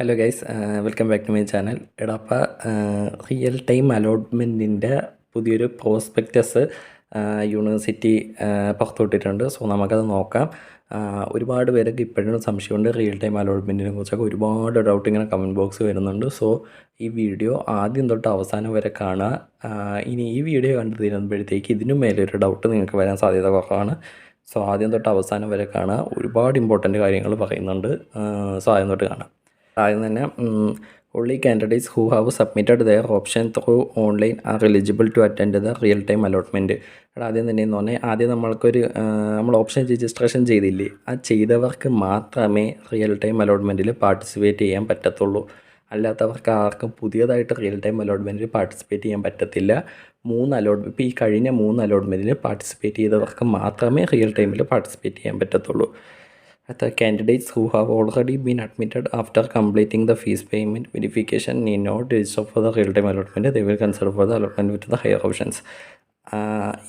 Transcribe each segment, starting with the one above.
Hello guys welcome back to my channel എടാ അപ്പോൾ real time അലോട്ട്മെന്റിന്റെ പുതിയൊരു പ്രോസ്പെക്റ്റസ് യൂണിവേഴ്സിറ്റി പുറത്തുവിട്ടിട്ടുണ്ട്. സോ നമുക്കത് നോക്കാം. ആ, ഒരുപാട് പേരൊക്കെ ഇപ്പോഴും സംശയമുണ്ട് റിയൽ ടൈം അലോട്ട്മെന്റിനെ കുറിച്ചൊക്കെ. ഒരുപാട് ഡൗട്ട് ഇങ്ങനെ കമന്റ് ബോക്സ് വരുന്നുണ്ട്. സോ ഈ വീഡിയോ ആദ്യം തൊട്ട് അവസാനം വരെ കാണുക ഇനി ഈ വീഡിയോ കണ്ടു തീരുമ്പോഴത്തേക്ക് ഇതിനു മേലൊരു ഡൗട്ട് നിങ്ങൾക്ക് വരാൻ സാധ്യത കുറവാണ്. സോ ആദ്യം തൊട്ട് അവസാനം വരെ കാണുക ഒരുപാട് ഇമ്പോർട്ടന്റ് കാര്യങ്ങൾ പറയുന്നുണ്ട്. സോ ആദ്യം തൊട്ട് കാണാം. ആദ്യം തന്നെ only candidates who have submitted their option through online are eligible to attend the real time allotment അവിടെ ആദ്യം തന്നെ എന്ന് പറഞ്ഞാൽ ആദ്യം നമ്മൾക്കൊരു നമ്മൾ ഓപ്ഷൻ രജിസ്ട്രേഷൻ ചെയ്തില്ലേ ആ ചെയ്തവർക്ക് മാത്രമേ റിയൽ ടൈം അലോട്ട്മെന്റിൽ പാർട്ടിസിപ്പേറ്റ് ചെയ്യാൻ പറ്റത്തുള്ളൂ. അല്ലാത്തവർക്ക് ആർക്കും പുതിയതായിട്ട് റിയൽ ടൈം അലോട്ട്മെന്റിൽ പാർട്ടിസിപ്പേറ്റ് ചെയ്യാൻ പറ്റത്തില്ല. മൂന്ന് അലോട്ട് ഇപ്പോൾ ഈ കഴിഞ്ഞ മൂന്ന് അലോട്ട്മെന്റിൽ പാർട്ടിസിപ്പേറ്റ് ചെയ്തവർക്ക് മാത്രമേ റിയൽ ടൈമിൽ പാർട്ടിസിപ്പേറ്റ് ചെയ്യാൻ പറ്റത്തുള്ളൂ. The candidates who have already been admitted after completing the fees payment verification need not register for the real time allotment. They will consider for the allotment with the higher options.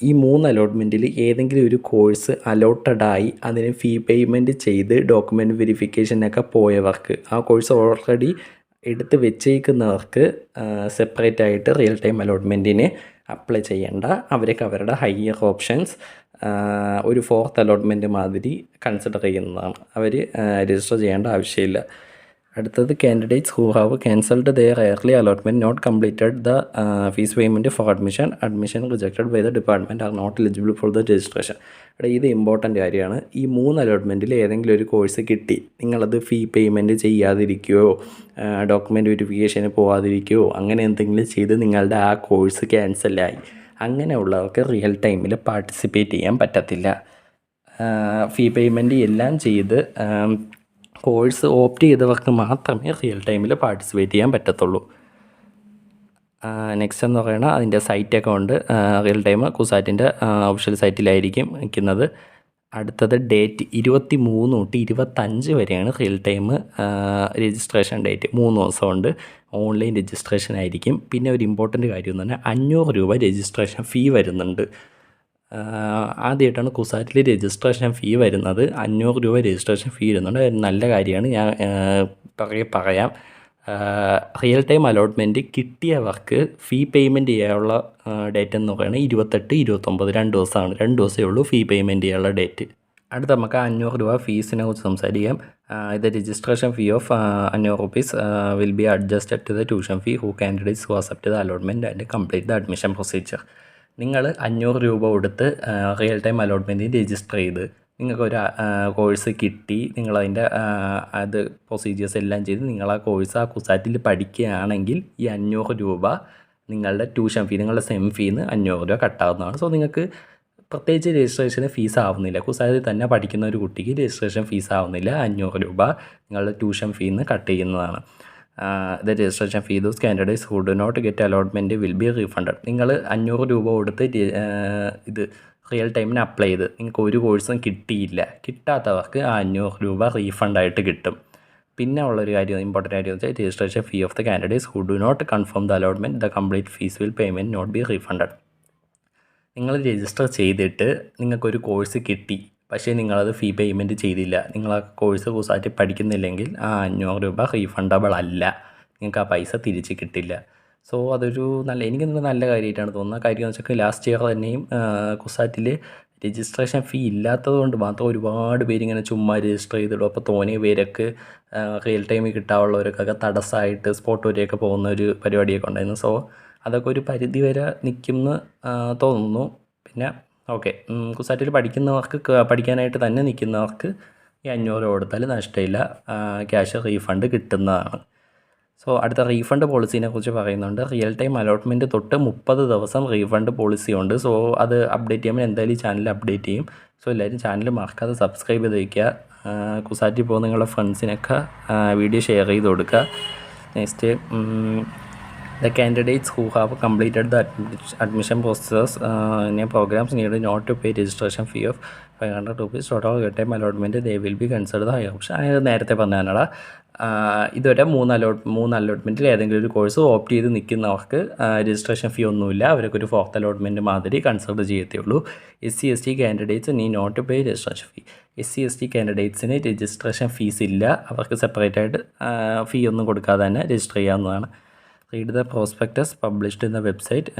ഈ മൂന്ന് അലോട്ട്മെന്റിൽ ഏതെങ്കിലും ഒരു course അലോട്ടഡായി അതിന് ഫീ payment ചെയ്ത് document വെരിഫിക്കേഷനൊക്കെ പോയവർക്ക് ആ course already എടുത്ത് വെച്ചേക്കുന്നവർക്ക് separate ആയിട്ട് റിയൽ ടൈം അലോട്ട്മെന്റിന് അപ്ലൈ ചെയ്യേണ്ട അവർക്ക് അവരുടെ ഹയർ ഓപ്ഷൻസ് ഒരു ഫോർത്ത് അലോട്ട്മെന്റ് മാതിരി കൺസിഡർ ചെയ്യുന്നതാണ്. അവർ രജിസ്റ്റർ ചെയ്യേണ്ട ആവശ്യമില്ല. അടുത്തത് candidates who have cancelled their early allotment not completed the fee payment for admission admission rejected by the department are not eligible for the registration അവിടെ ഇത് important കാര്യമാണ്. ഈ മൂന്ന് അലോട്ട്മെന്റിൽ ഏതെങ്കിലും ഒരു കോഴ്സ് കിട്ടി. നിങ്ങളത് ഫീ പേയ്മെന്റ് ചെയ്യാതിരിക്കുകയോ ഡോക്യുമെന്റ് വെരിഫിക്കേഷന് പോകാതിരിക്കുകയോ അങ്ങനെ എന്തെങ്കിലും ചെയ്ത് നിങ്ങളുടെ ആ കോഴ്സ് ക്യാൻസലായി അങ്ങനെയുള്ളവർക്ക് റിയൽ ടൈമിൽ പാർട്ടിസിപ്പേറ്റ് ചെയ്യാൻ പറ്റത്തില്ല. ഫീ പേയ്മെന്റ് എല്ലാം ചെയ്ത് കോഴ്സ് ഓപ്റ്റ് ചെയ്തവർക്ക് മാത്രമേ റിയൽ ടൈമിൽ പാർട്ടിസിപ്പേറ്റ് ചെയ്യാൻ പറ്റത്തുള്ളൂ. നെക്സ്റ്റ് എന്ന് പറയുന്നത് അതിന്റെ സൈറ്റ് അക്കൗണ്ട് റിയൽ ടൈം കുസാറ്റിന്റെ ഒഫീഷ്യൽ സൈറ്റിലായിരിക്കും നിൽക്കുന്നത്. അടുത്തത് ഡേറ്റ് ഇരുപത്തി മൂന്ന് തൊട്ട് ഇരുപത്തഞ്ച് വരെയാണ് റിയൽ ടൈം രജിസ്ട്രേഷൻ ഡേറ്റ്. മൂന്ന് ദിവസമുണ്ട്. ഓൺലൈൻ രജിസ്ട്രേഷൻ ആയിരിക്കും. പിന്നെ ഒരു ഇമ്പോർട്ടന്റ് കാര്യം എന്ന് പറഞ്ഞാൽ അഞ്ഞൂറ് രൂപ രജിസ്ട്രേഷൻ ഫീ വരുന്നുണ്ട്. ആദ്യമായിട്ടാണ് കുസാറ്റിൽ രജിസ്ട്രേഷൻ ഫീ വരുന്നത്. അഞ്ഞൂറ് രൂപ രജിസ്ട്രേഷൻ ഫീ വരുന്നുണ്ട്. നല്ല കാര്യമാണ്. ഞാൻ പറയ പറയാം. റിയൽ ടൈം അലോട്ട്മെന്റ് കിട്ടിയവർക്ക് ഫീ പേയ്മെന്റ് ചെയ്യാനുള്ള ഡേറ്റ് എന്ന് പറയുന്നത് ഇരുപത്തെട്ട് ഇരുപത്തൊമ്പത് രണ്ട് ദിവസമാണ്. രണ്ട് ദിവസമേ ഉള്ളൂ ഫീ പേയ്മെന്റ് ചെയ്യാനുള്ള ഡേറ്റ് അടുത്ത നമുക്ക് അഞ്ഞൂറ് രൂപ ഫീസിനെ കുറിച്ച് സംസാരിക്കാം. ഇത് രജിസ്ട്രേഷൻ ഫീ ഓഫ് അഞ്ഞൂറ് rupees will be adjusted to the tuition fee who candidates who accept the allotment and complete the admission procedure നിങ്ങൾ അഞ്ഞൂറ് രൂപ കൊടുത്ത് റിയൽ ടൈം അലോട്ട്മെന്റിന് രജിസ്റ്റർ ചെയ്ത് നിങ്ങൾക്കൊരു കോഴ്സ് കിട്ടി. നിങ്ങളതിന്റെ അത് പ്രൊസീജിയേഴ്സ് എല്ലാം ചെയ്ത് നിങ്ങൾ ആ കോഴ്സ് ആ കുസാറ്റിൽ പഠിക്കുകയാണെങ്കിൽ ഈ അഞ്ഞൂറ് രൂപ നിങ്ങളുടെ ട്യൂഷൻ ഫീ നിങ്ങളുടെ സെം ഫീന്ന് അഞ്ഞൂറ് രൂപ കട്ടാവുന്നതാണ് സോ നിങ്ങൾക്ക് പ്രത്യേകിച്ച് രജിസ്ട്രേഷന് ഫീസ് ആവുന്നില്ല. കുസാറ്റിൽ തന്നെ പഠിക്കുന്ന ഒരു കുട്ടിക്ക് രജിസ്ട്രേഷൻ ഫീസ് ആവുന്നില്ല. അഞ്ഞൂറ് രൂപ നിങ്ങളുടെ ട്യൂഷൻ ഫീന്ന് കട്ട് ചെയ്യുന്നതാണ്. The registration fee those candidates who do not get allotment will be refunded നിങ്ങൾ അഞ്ഞൂറ് രൂപ കൊടുത്ത് ഇത് റിയൽ ടൈമിന് അപ്ലൈ ചെയ്ത്. നിങ്ങൾക്ക് ഒരു കോഴ്സും കിട്ടിയില്ല. കിട്ടാത്തവർക്ക് അഞ്ഞൂറ് രൂപ റീഫണ്ടായിട്ട് കിട്ടും. പിന്നെ ഉള്ളൊരു കാര്യം ഇമ്പോർട്ടന്റ് കാര്യം എന്ന് വെച്ചാൽ registration fee of the candidates who do not confirm the allotment the complete fees will payment not be refunded നിങ്ങൾ രജിസ്റ്റർ ചെയ്തിട്ട് നിങ്ങൾക്കൊരു കോഴ്സ് കിട്ടി. പക്ഷേ നിങ്ങളത് ഫീ പേയ്മെന്റ് ചെയ്തില്ല. നിങ്ങൾ ആ കോഴ്സ് കുസാറ്റ് പഠിക്കുന്നില്ലെങ്കിൽ ആ അഞ്ഞൂറ് രൂപ റീഫണ്ടബിൾ അല്ല. നിങ്ങൾക്ക് ആ പൈസ തിരിച്ച് കിട്ടില്ല. സോ അതൊരു നല്ല എനിക്ക് നല്ല കാര്യമായിട്ടാണ് തോന്നുന്നത്. കാര്യം എന്ന് വെച്ചാൽ ലാസ്റ്റ് ഇയർ തന്നെയും കുസാറ്റിൽ രജിസ്ട്രേഷൻ ഫീ ഇല്ലാത്തത് കൊണ്ട് മാത്രം ഒരുപാട് പേരിങ്ങനെ ചുമ്മാ രജിസ്റ്റർ ചെയ്തിടും. അപ്പോൾ തോന്നിയ പേരൊക്കെ റിയൽ ടൈമിൽ കിട്ടാനുള്ളവർക്കൊക്കെ തടസ്സമായിട്ട് സ്പോട്ട് വരെയൊക്കെ പോകുന്ന ഒരു പരിപാടിയൊക്കെ ഉണ്ടായിരുന്നു. സോ അതൊക്കെ ഒരു പരിധി വരെ നിൽക്കുമെന്ന് തോന്നുന്നു. പിന്നെ ഓക്കെ കുസാറ്റിൽ പഠിക്കുന്നവർക്ക് പഠിക്കാനായിട്ട് തന്നെ നിൽക്കുന്നവർക്ക് ഈ അഞ്ഞൂറ് കൊടുത്താൽ നഷ്ടമില്ല. ക്യാഷ് റീഫണ്ട് കിട്ടുന്നതാണ്. സോ അടുത്ത റീഫണ്ട് പോളിസീനെ കുറിച്ച് പറയുന്നുണ്ട്. റിയൽ ടൈം അലോട്ട്മെന്റ് തൊട്ട് മുപ്പത് ദിവസം റീഫണ്ട് പോളിസി ഉണ്ട്. സോ അത് അപ്ഡേറ്റ് ചെയ്യുമ്പോൾ എന്തായാലും ചാനൽ അപ്ഡേറ്റ് ചെയ്യും. സോ എല്ലാവരും ചാനൽ മറക്കാതെ സബ്സ്ക്രൈബ് ചെയ്ത് വയ്ക്കുക കുസാറ്റി പോകുന്ന നിങ്ങളുടെ ഫ്രണ്ട്സിനൊക്കെ വീഡിയോ ഷെയർ ചെയ്ത് കൊടുക്കുക. Next the candidates who have completed the admission admission ഇനി programmes need not to pay registration fee of five hundred rupees total time allotment they will be consider the high option നേരത്തെ പറഞ്ഞാണടാ ഇതുവരെ മൂന്ന് allot മൂന്ന് അലോട്ട്മെന്റിൽ ഏതെങ്കിലും ഒരു course opt ചെയ്ത് നിൽക്കുന്നവർക്ക് രജിസ്ട്രേഷൻ ഫീ ഒന്നുമില്ല. അവരൊക്കെ ഒരു ഫോർത്ത് അലോട്ട്മെന്റ് മാതിരി കൺസിഡർ ചെയ്യത്തുള്ളൂ S C S T candidates need not pay registration fee S C S T കാൻഡിഡേറ്റ്സിന് registration fees ഇല്ല. അവർക്ക് സെപ്പറേറ്റ് ആയിട്ട് ഫീ ഒന്നും കൊടുക്കാതെ തന്നെ രജിസ്റ്റർ ചെയ്യാവുന്നതാണ്. Read the prospectus published in the website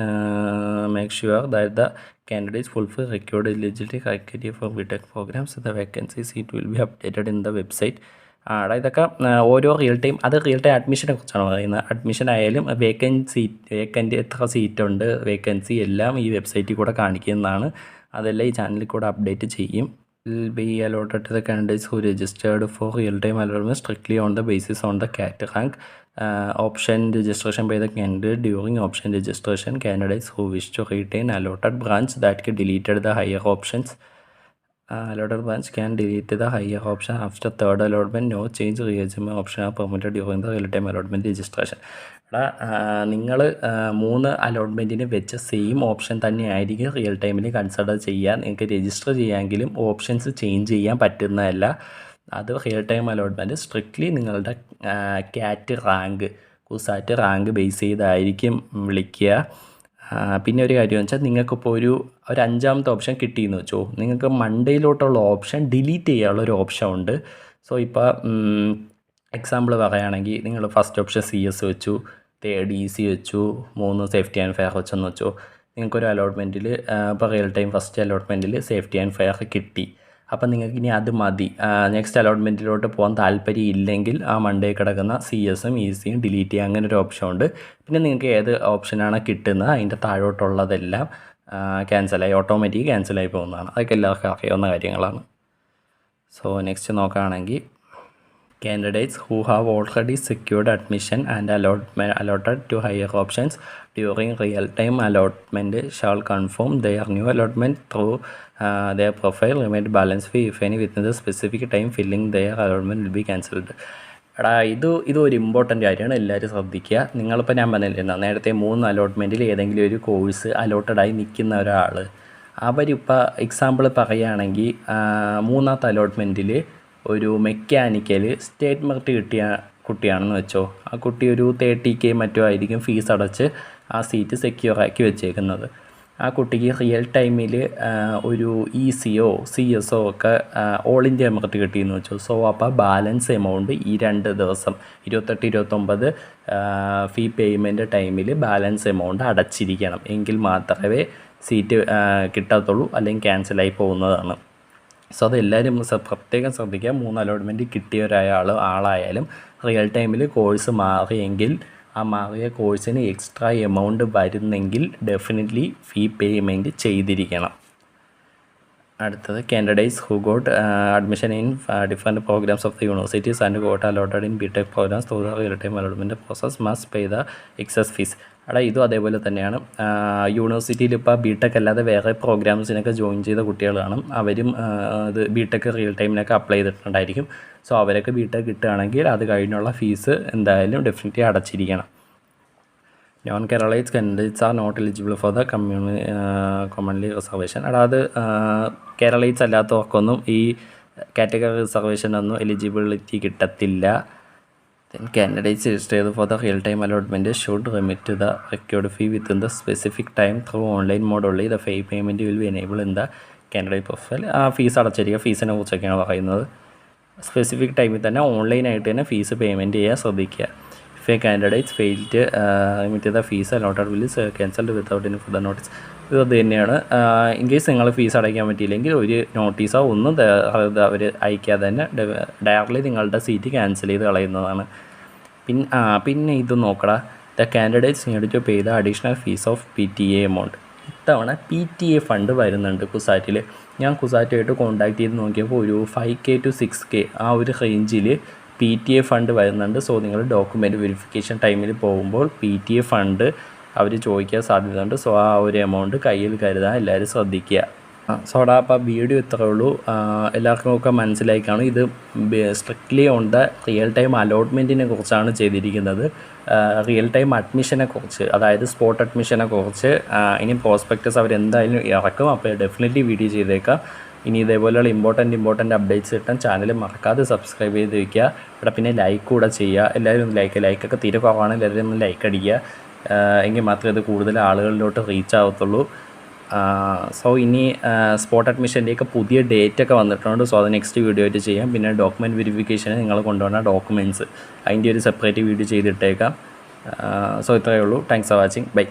make sure that the candidates fulfil fulfill eligibility criteria for B Tech programmes the vacancies it will be updated in the website അവിടെ ഇതൊക്കെ ഓരോ real time അത് real time അഡ്മിഷനെ കുറിച്ചാണ് പറയുന്നത്. Admission ആയാലും vacancy vacant എത്ര സീറ്റുണ്ട് vacancy എല്ലാം ഈ വെബ്സൈറ്റിൽ കൂടെ കാണിക്കുന്നതാണ്. അതെല്ലാം ഈ ചാനലിൽ കൂടെ അപ്ഡേറ്റ് ചെയ്യും. Be allotted the candidates who registered for real time allotment strictly on the basis on the CAT rank option registration by the candidate during option registration candidates who wish to retain allotted branch that deleted the higher options uh, ബാൻസ് branch can delete the higher option after third allotment no change option are permitted during the real-time allotment registration. എടാ നിങ്ങൾ മൂന്ന് അലോട്ട്മെന്റിന് വെച്ച same option തന്നെയായിരിക്കും real ടൈമിൽ consider ചെയ്യാൻ നിങ്ങൾക്ക് രജിസ്റ്റർ ചെയ്യാമെങ്കിലും ഓപ്ഷൻസ് ചേഞ്ച് ചെയ്യാൻ പറ്റുന്നതല്ല. അത് റിയൽ ടൈം അലോട്ട്മെന്റ് സ്ട്രിക്ട്ലി നിങ്ങളുടെ CAT rank CUSAT rank base ചെയ്തായിരിക്കും വിളിക്കുക. ആ, പിന്നെ ഒരു കാര്യം വെച്ചാൽ നിങ്ങൾക്കിപ്പോൾ ഒരു ഒരു അഞ്ചാമത്തെ ഓപ്ഷൻ കിട്ടിയെന്ന് വെച്ചോ. നിങ്ങൾക്ക് മൺഡേയിലോട്ടുള്ള ഓപ്ഷൻ ഡിലീറ്റ് ചെയ്യാനുള്ള ഒരു ഓപ്ഷൻ ഉണ്ട്. സോ ഇപ്പോൾ എക്സാമ്പിൾ പറയുകയാണെങ്കിൽ നിങ്ങൾ ഫസ്റ്റ് ഓപ്ഷൻ സി എസ് വെച്ചു തേർഡ് ഇ സി വെച്ചു മൂന്ന് സേഫ്റ്റി ആൻഡ് ഫെയർ വെച്ചെന്ന് വെച്ചോ. നിങ്ങൾക്കൊരു അലോട്ട്മെന്റിൽ ഇപ്പോൾ റിയൽ ടൈം ഫസ്റ്റ് അലോട്ട്മെന്റിൽ സേഫ്റ്റി ആൻഡ് ഫെയർ കിട്ടി. അപ്പം നിങ്ങൾക്ക് ഇനി അത് മതി. നെക്സ്റ്റ് അലോട്ട്മെന്റിലോട്ട് പോകാൻ താല്പര്യം ഇല്ലെങ്കിൽ ആ മൺഡേ കിടക്കുന്ന സി എസും ഇ സിയും ഡിലീറ്റ് ചെയ്യുക അങ്ങനെ ഒരു ഓപ്ഷൻ ഉണ്ട്. പിന്നെ നിങ്ങൾക്ക് ഏത് ഓപ്ഷനാണ് കിട്ടുന്നത് അതിന്റെ താഴോട്ടുള്ളതെല്ലാം ക്യാൻസലായി ഓട്ടോമാറ്റിക് ക്യാൻസലായി പോകുന്നതാണ്. അതൊക്കെ എല്ലാവർക്കും അറിയാവുന്ന കാര്യങ്ങളാണ്. സോ നെക്സ്റ്റ് നോക്കുകയാണെങ്കിൽ candidates who have already secured admission and allotment allotted to higher options during real time allotment shall confirm their new allotment through uh, their profile remit balance fee if any within the specific time filling their allotment will be cancelled എടാ ഇത് ഇതൊരു important കാര്യമാണ് എല്ലാവരും ശ്രദ്ധിക്കുക നിങ്ങളിപ്പോൾ ഞാൻ പറഞ്ഞില്ല നേരത്തെ മൂന്ന് അലോട്ട്മെന്റിൽ ഏതെങ്കിലും ഒരു കോഴ്സ് അലോട്ടഡായി നിൽക്കുന്ന ഒരാൾ അവരിപ്പോൾ എക്സാമ്പിൾ പറയുകയാണെങ്കിൽ മൂന്നാമത്തെ അലോട്ട്മെന്റിൽ ഒരു മെക്കാനിക്കൽ സ്റ്റേറ്റ് മെറിറ്റ് കിട്ടിയ കുട്ടിയാണെന്ന് വെച്ചോ. ആ കുട്ടി ഒരു തേർട്ടി കെ മറ്റോ ആയിരിക്കും ഫീസ് അടച്ച് ആ സീറ്റ് സെക്യൂർ ആക്കി വെച്ചേക്കുന്നത്. ആ കുട്ടിക്ക് റിയൽ ടൈമിൽ ഒരു ഇ സിയോ സി എസോ ഒക്കെ ഓൾ ഇന്ത്യ മെറിറ്റ് കിട്ടിയെന്ന് വെച്ചു. സോ അപ്പോൾ ബാലൻസ് എമൗണ്ട് ഈ രണ്ട് ദിവസം ഇരുപത്തെട്ട് ഇരുപത്തൊമ്പത് ഫീ പേയ്മെന്റ് ടൈമിൽ ബാലൻസ് എമൗണ്ട് അടച്ചിരിക്കണം. എങ്കിൽ മാത്രമേ സീറ്റ് കിട്ടത്തുള്ളൂ അല്ലെങ്കിൽ ക്യാൻസലായി പോകുന്നതാണ്. സോ അതെല്ലാവരും പ്രത്യേകം ശ്രദ്ധിക്കുക. മൂന്ന് അലോട്ട്മെന്റ് കിട്ടിയ ഒരാൾ ആളായാലും റിയൽ ടൈമിൽ കോഴ്സ് മാറിയെങ്കിൽ ആ മാറിയ കോഴ്സിന് എക്സ്ട്രാ എമൗണ്ട് വരുന്നെങ്കിൽ ഡെഫിനറ്റ്ലി ഫീ പേയ്മെന്റ് ചെയ്തിരിക്കണം. അടുത്തത് candidates who got admission in different programmes of the universities and got allotted in B Tech programmes real time allotment process must pay the excess fees അവിടെ ഇതും അതേപോലെ തന്നെയാണ്. യൂണിവേഴ്സിറ്റിയിൽ ഇപ്പോൾ B tech അല്ലാതെ വേറെ പ്രോഗ്രാംസിനൊക്കെ ജോയിൻ ചെയ്ത കുട്ടികളാണ്. അവരും ഇത് ബി ടെക് റിയൽ ടൈമിനൊക്കെ അപ്ലൈ ചെയ്തിട്ടുണ്ടായിരിക്കും. സോ അവരൊക്കെ ബി ടെക് കിട്ടുകയാണെങ്കിൽ അത് കഴിഞ്ഞുള്ള ഫീസ് എന്തായാലും definitely അടച്ചിരിക്കണം. Non Keralites candidates are not eligible for the community commonly reservation അടാ അത് കേരളൈസ് അല്ലാത്തവർക്കൊന്നും ഈ കാറ്റഗറി റിസർവേഷനൊന്നും എലിജിബിലിറ്റി കിട്ടത്തില്ല. ദെൻ കാൻഡിഡേറ്റ്സ് രജിസ്റ്റർ ചെയ്ത് for the real time allotment should remit the required fee within the specific time through online mode only the fee payment will be enable in the candidate profile ആ fees അടച്ചിരിക്കുക. ഫീസിനെ കുറിച്ചൊക്കെയാണ് പറയുന്നത്. Specific ടൈമിൽ തന്നെ ഓൺലൈനായിട്ട് തന്നെ ഫീസ് പേയ്മെന്റ് ചെയ്യാൻ ശ്രദ്ധിക്കുക. If a candidates failed remit ചെയ്ത fees allotted will cancelled without in food notice ഇത് തന്നെയാണ്. ഇൻ കേസ് നിങ്ങൾ ഫീസ് അടയ്ക്കാൻ പറ്റിയില്ലെങ്കിൽ ഒരു നോട്ടീസോ ഒന്നും അവർ അയക്കാതെ തന്നെ ഡയറക്റ്റ്ലി നിങ്ങളുടെ സീറ്റ് ക്യാൻസൽ ചെയ്ത് കളയുന്നതാണ്. പിന്നെ ആ പിന്നെ ഇത് നോക്കടാ. The candidates need to pay the additional fees of P T A amount ഇത്തവണ പി ടി എ ഫണ്ട് വരുന്നുണ്ട് കുസാറ്റിൽ ഞാൻ കുസാറ്റുമായിട്ട് കോണ്ടാക്ട് ചെയ്ത് നോക്കിയപ്പോൾ ഒരു five K two six K ആ ഒരു റേഞ്ചിൽ പി ടി എ ഫണ്ട് വരുന്നുണ്ട്. സോ നിങ്ങൾ ഡോക്യുമെന്റ് വെരിഫിക്കേഷൻ ടൈമിൽ പോകുമ്പോൾ പി ടി എ ഫണ്ട് അവർ ചോദിക്കാൻ സാധ്യതയുണ്ട്. സോ ആ ഒരു എമൗണ്ട് കയ്യിൽ കരുതാൻ എല്ലാവരും ശ്രദ്ധിക്കുക. സോഡാ അപ്പോൾ വീഡിയോ ഇത്രയേ ഉള്ളൂ. എല്ലാവർക്കും ഒക്കെ മനസ്സിലായി കാണും. ഇത് strictly on the real time അലോട്ട്മെന്റിനെ കുറിച്ചാണ് ചെയ്തിരിക്കുന്നത്. റിയൽ ടൈം അഡ്മിഷനെ കുറിച്ച് അതായത് സ്പോട്ട് അഡ്മിഷനെ കുറിച്ച് ഇനി പ്രോസ്പെക്ടസ് അവരെന്തായാലും ഇറക്കും. അപ്പോൾ ഡെഫിനറ്റ്ലി വീഡിയോ ചെയ്തേക്കാം. ഇനി ഇതേപോലെയുള്ള ഇമ്പോർട്ടന്റ് ഇമ്പോർട്ടന്റ് അപ്ഡേറ്റ്സ് കിട്ടാൻ ചാനൽ മറക്കാതെ സബ്സ്ക്രൈബ് ചെയ്ത് വയ്ക്കുക ഇവിടെ പിന്നെ ലൈക്ക് കൂടെ ചെയ്യുക. എല്ലാവരും ഒന്ന് ലൈക്ക് ലൈക്കൊക്കെ തീരെ കുറവാണ്. എല്ലാവരും ഒന്ന് ലൈക്ക് അടിക്കുക. എങ്കിൽ മാത്രമേ ഇത് കൂടുതൽ ആളുകളിലോട്ട് റീച്ച് ആവത്തുള്ളൂ. സോ ഇനി സ്പോട്ട് അഡ്മിഷന്റെയൊക്കെ പുതിയ ഡേറ്റ് ഒക്കെ വന്നിട്ടുണ്ട്. സോ അത് നെക്സ്റ്റ് വീഡിയോ ആയിട്ട് ചെയ്യാം. പിന്നെ ഡോക്യുമെന്റ് വെരിഫിക്കേഷന് നിങ്ങൾ കൊണ്ടുവന്ന ഡോക്യുമെന്റ്സ് അതിന്റെ ഒരു സെപ്പറേറ്റ് വീഡിയോ ചെയ്തിട്ടേക്കാം. സോ ഇത്രയേ ഉള്ളൂ. Thanks for watching bye